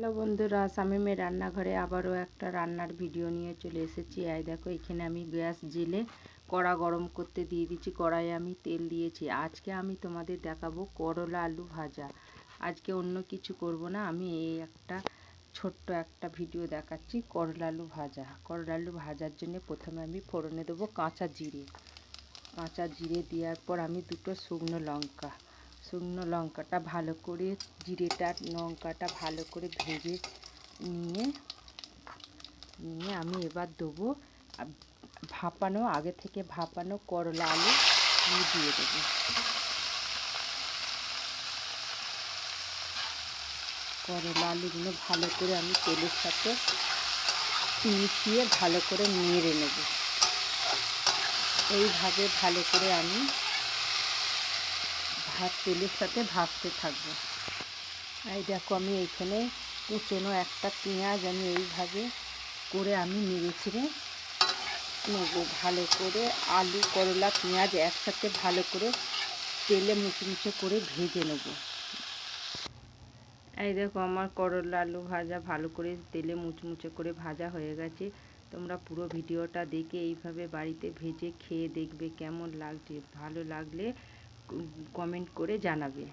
Hello বন্ধুরা, শামিমের রান্নাঘরে আবারও একটা রান্নার ভিডিও নিয়ে চলে এসেছি। আয় দেখো, এখানে আমি গ্যাস জেলে কড়া গরম করতে দিয়ে দিচ্ছি কড়াইয়ে আমি তেল দিয়েছি। আজকে আমি তোমাদের দেখাবো করলা আলু ভাজা। আজকে অন্য কিছু করব না, আমি এই একটা ছোট্ট একটা ভিডিও দেখাচ্ছি করলা আলু ভাজা। করলা আলু ভাজার জন্য প্রথমে আমি ফোড়নে দেবো কাঁচা জিরে। কাঁচা জিরে দেওয়ার পর আমি দুটো শুকনো লঙ্কা। শুকনো লঙ্কাটা ভালো করে, জিরেটা লঙ্কাটা ভালো করে ভেজে নিয়ে নিয়ে আমি এবার দেবো ভাপানো, আগে থেকে ভাপানো করলা আলু, আমি দিয়ে দেবো। করলা আলুগুলো ভালো করে আমি তেলের সাথে মিশিয়ে ভালো করে নেড়ে নেব। এইভাবে ভালো করে আমি ভাত, তেলের সাথে ভাজতে থাকব। এই দেখো, আমি এইখানে কুচনো একটা পেঁয়াজ আমি এইভাবে করে আমি নেড়ে নেব। ভালো করে আলু, করলা, পেঁয়াজ একসাথে ভালো করে তেলে মুছে করে ভেজে নেব। এই দেখো, আমার করলা আলু ভাজা ভালো করে তেলে মুচমুচে করে ভাজা হয়ে গেছে। তোমরা পুরো ভিডিওটা দেখে এইভাবে বাড়িতে ভেজে খেয়ে দেখবে কেমন লাগছে। ভালো লাগলে কমেন্ট করে জানাবে।